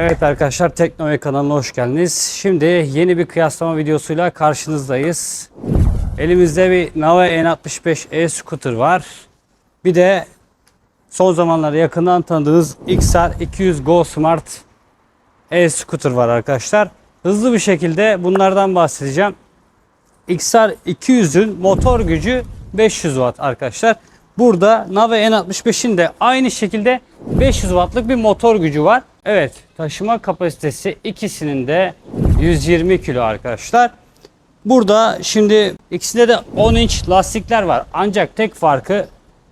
Evet arkadaşlar Teknovi kanalına hoş geldiniz. Şimdi yeni bir kıyaslama videosuyla karşınızdayız. Elimizde bir Nava N65 e-scooter var. Bir de son zamanlarda yakından tanıdığınız XR 200 Go Smart e-scooter var arkadaşlar. Hızlı bir şekilde bunlardan bahsedeceğim. XR 200'ün motor gücü 500 Watt arkadaşlar. Burada Nave N65'in de aynı şekilde 500 Watt'lık bir motor gücü var. Evet taşıma kapasitesi ikisinin de 120 kilo arkadaşlar. Burada şimdi ikisinde de 10 inç lastikler var. Ancak tek farkı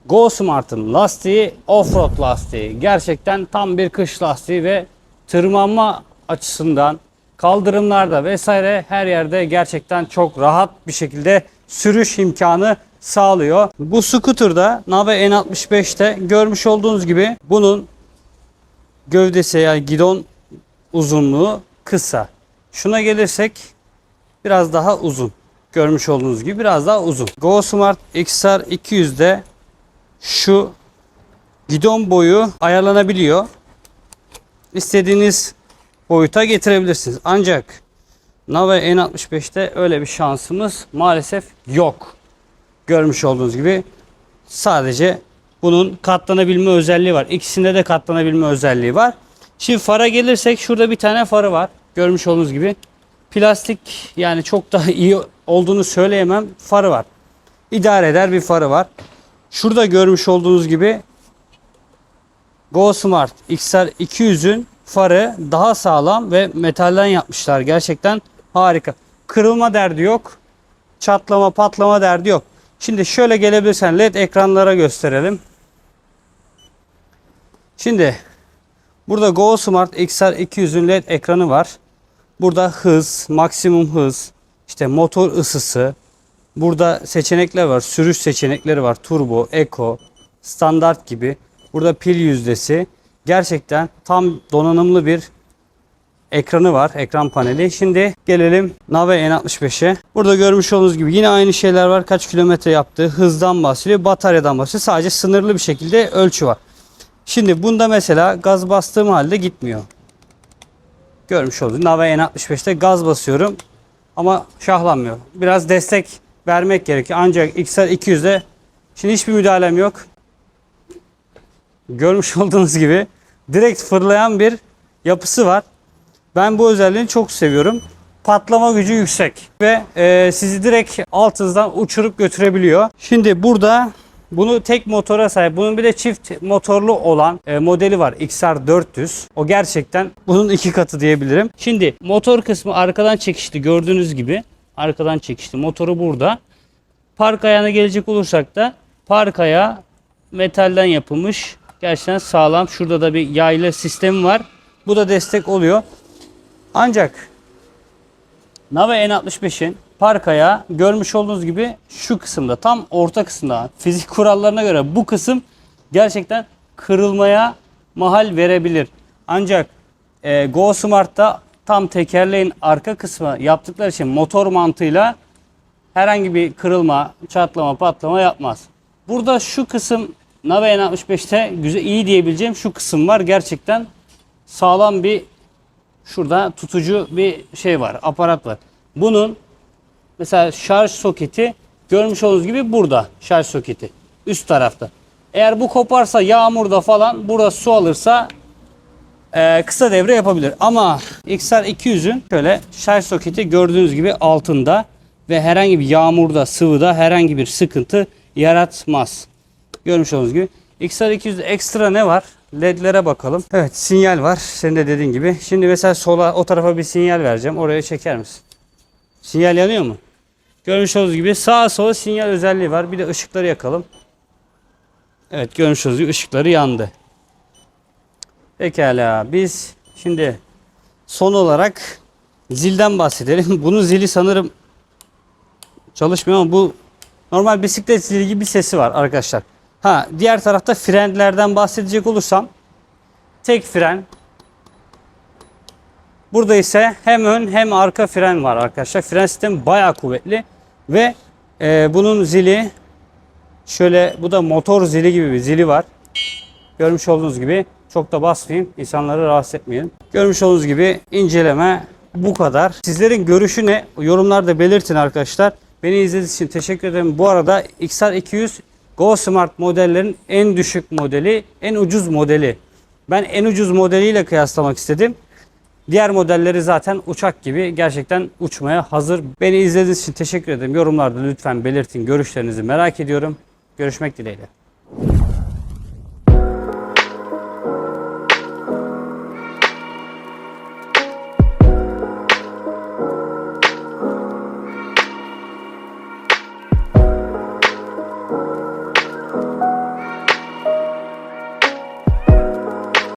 Go Smart'ın lastiği offroad lastiği. Gerçekten tam bir kış lastiği ve tırmanma açısından kaldırımlarda vesaire her yerde gerçekten çok rahat bir şekilde sürüş imkanı sağlıyor. Bu scooter'da Nave N65'te görmüş olduğunuz gibi bunun gövdesi yani gidon uzunluğu kısa. Şuna gelirsek biraz daha uzun. Görmüş olduğunuz gibi biraz daha uzun. Go Smart XR 200'de şu gidon boyu ayarlanabiliyor. İstediğiniz boyuta getirebilirsiniz. Ancak Nave N65'te öyle bir şansımız maalesef yok. Görmüş olduğunuz gibi sadece bunun katlanabilme özelliği var. İkisinde de katlanabilme özelliği var. Şimdi fara gelirsek şurada bir tane farı var. Görmüş olduğunuz gibi. Plastik yani çok daha iyi olduğunu söyleyemem. Farı var. İdare eder bir farı var. Şurada görmüş olduğunuz gibi Go Smart XR 200'ün farı daha sağlam ve metalden yapmışlar. Gerçekten harika. Kırılma derdi yok. Çatlama patlama derdi yok. Şimdi şöyle gelebilirsen led ekranlara gösterelim. Şimdi burada Go Smart XR 200'ün led ekranı var. Burada hız, maksimum hız, işte motor ısısı. Burada seçenekler var. Sürüş seçenekleri var. Turbo, Eco, standart gibi. Burada pil yüzdesi. Gerçekten tam donanımlı bir ekranı var. Ekran paneli. Şimdi gelelim Nave N65'e. Burada görmüş olduğunuz gibi yine aynı şeyler var. Kaç kilometre yaptığı, hızdan bahsediyor, bataryadan bahsediyor. Sadece sınırlı bir şekilde ölçü var. Şimdi bunda mesela gaz bastığım halde gitmiyor. Görmüş olduğunuz Nave N65'te gaz basıyorum ama şahlanmıyor. Biraz destek vermek gerekiyor. Ancak XR 200'de şimdi hiçbir müdahalem yok. Görmüş olduğunuz gibi direkt fırlayan bir yapısı var. Ben bu özelliğini çok seviyorum. Patlama gücü yüksek ve e, sizi direkt alt hızdan uçurup götürebiliyor. Şimdi burada bunu tek motora sahip. Bunun bir de çift motorlu olan e, modeli var. XR 400. O gerçekten bunun iki katı diyebilirim. Şimdi motor kısmı arkadan çekişli gördüğünüz gibi. Arkadan çekişli. Motoru burada. Park ayağına gelecek olursak da park ayağı metalden yapılmış. Gerçekten sağlam. Şurada da bir yaylı sistemi var. Bu da destek oluyor. Ancak Nave N65'in park ayağı görmüş olduğunuz gibi şu kısımda tam orta kısımda fizik kurallarına göre bu kısım gerçekten kırılmaya mahal verebilir. Ancak e, Go tam tekerleğin arka kısmı yaptıkları için motor mantığıyla herhangi bir kırılma, çatlama, patlama yapmaz. Burada şu kısım Nave N65'te güzel iyi diyebileceğim şu kısım var. Gerçekten sağlam bir şurada tutucu bir şey var, aparat var. Bunun mesela şarj soketi görmüş olduğunuz gibi burada şarj soketi üst tarafta. Eğer bu koparsa yağmurda falan burada su alırsa e, kısa devre yapabilir. Ama XR 200'ün şöyle şarj soketi gördüğünüz gibi altında ve herhangi bir yağmurda, sıvıda herhangi bir sıkıntı yaratmaz. Görmüş olduğunuz gibi. XR 200'de ekstra ne var? LED'lere bakalım. Evet sinyal var. Senin de dediğin gibi. Şimdi mesela sola o tarafa bir sinyal vereceğim. Oraya çeker misin? Sinyal yanıyor mu? Görmüş olduğunuz gibi sağa sola sinyal özelliği var. Bir de ışıkları yakalım. Evet görmüş olduğunuz gibi ışıkları yandı. Pekala biz şimdi son olarak zilden bahsedelim. Bunun zili sanırım çalışmıyor ama bu normal bisiklet zili gibi bir sesi var arkadaşlar. Ha diğer tarafta frenlerden bahsedecek olursam tek fren. Burada ise hem ön hem arka fren var arkadaşlar. Fren sistemi bayağı kuvvetli ve e, bunun zili şöyle bu da motor zili gibi bir zili var. Görmüş olduğunuz gibi Çok da basmayayım. insanları rahatsız etmeyelim. Görmüş olduğunuz gibi inceleme bu kadar. Sizlerin görüşü ne? Yorumlarda belirtin arkadaşlar. Beni izlediğiniz için teşekkür ederim. Bu arada XR200 Go Smart modellerin en düşük modeli, en ucuz modeli. Ben en ucuz modeliyle kıyaslamak istedim. Diğer modelleri zaten uçak gibi gerçekten uçmaya hazır. Beni izlediğiniz için teşekkür ederim. Yorumlarda lütfen belirtin görüşlerinizi merak ediyorum. Görüşmek dileğiyle.